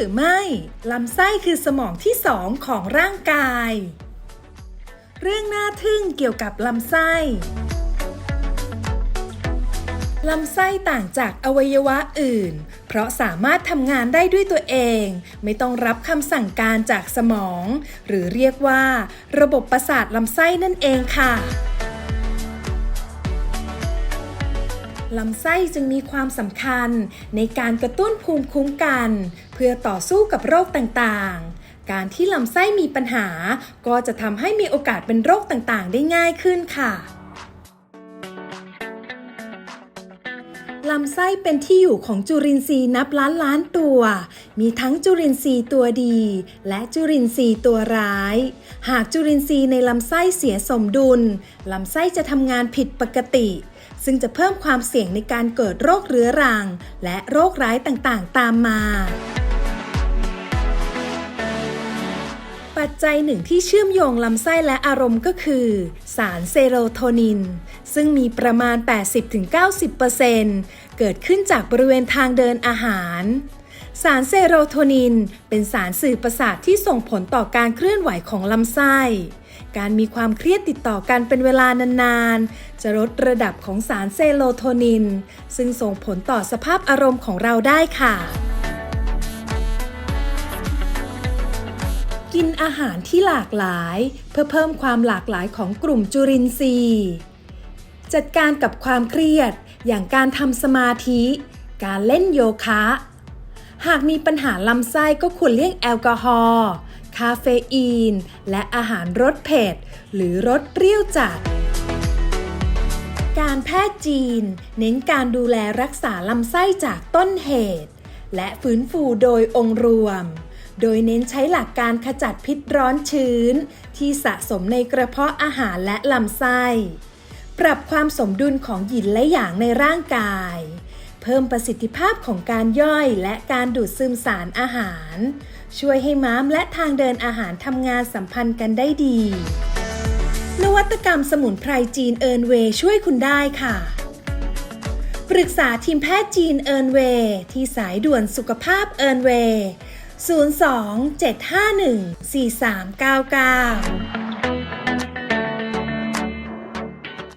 รือไม่ ลำไส้คือสมองที่สองของร่างกาย เรื่องน่าทึ่งเกี่ยวกับลำไส้ ลำไส้ต่างจากอวัยวะอื่น เพราะสามารถทำงานได้ด้วยตัวเอง ไม่ต้องรับคำสั่งการจากสมอง หรือเรียกว่า ระบบประสาทลำไส้นั่นเองค่ะ ลำไส้จึงมีความสำคัญในการกระตุ้นภูมิคุ้มกัน เพื่อต่อสู้กับโรคต่างๆ การที่ลำไส้มีปัญหา ก็จะทำให้มีโอกาสเป็นโรคต่างๆ ได้ง่ายขึ้นค่ะ ลำไส้เป็นที่อยู่ของจุลินทรีย์นับล้านล้านตัว มีทั้งจุลินทรีย์ตัวดี และจุลินทรีย์ตัวร้าย หากจุลินทรีย์ในลำไส้เสียสมดุล ลำไส้จะทำงานผิดปกติ ซึ่งจะเพิ่มความเสี่ยงในการเกิดโรคเรื้อรัง และโรคร้ายต่างๆ ตามมา ปัจจัยหนึ่งที่เชื่อมโยงลำไส้และอารมณ์ก็คือ สารเซโรโทนิน ซึ่งมีประมาณ 80-90%เกิดขึ้นจากบริเวณทางเดินอาหาร สารเซโรโทนิน เป็นสารสื่อประสาทที่ส่งผลต่อการเคลื่อนไหวของลำไส้ การมีความเครียดติดต่อกันเป็นเวลานานๆ จะลดระดับของสารเซโรโทนิน ซึ่งส่งผลต่อสภาพอารมณ์ของเราได้ค่ะ กินอาหารที่หลากหลาย เพื่อเพิ่มความหลากหลายของกลุ่มจุลินทรีย์ จัดการกับความเครียด อย่างการทำสมาธิ การเล่นโยคะ หากมีปัญหาลำไส้ก็ควรเลี่ยงแอลกอฮอล์คาเฟอีน และอาหารรสเผ็ด หรือรสเปรี้ยวจัด การแพทย์จีน เน้นการดูแลรักษาลำไส้จากต้นเหตุ และฟื้นฟูโดยองค์รวม โดยเน้นใช้หลักการขจัดพิษร้อนชื้น ที่สะสมในกระเพาะอาหารและลำไส้ ปรับความสมดุลของหยินและหยางในร่างกาย เพิ่มประสิทธิภาพของการย่อยและการดูดซึมสารอาหาร ช่วยให้ม้ามและทางเดินอาหารทำงานสัมพันธ์กันได้ดี นวัตกรรมสมุนไพรจีนเอิร์นเวย์ช่วยคุณได้ค่ะปรึกษาทีมแพทย์จีนเอิร์นเวย์ที่สายด่วนสุขภาพเอิร์นเวย์ 02 751 4399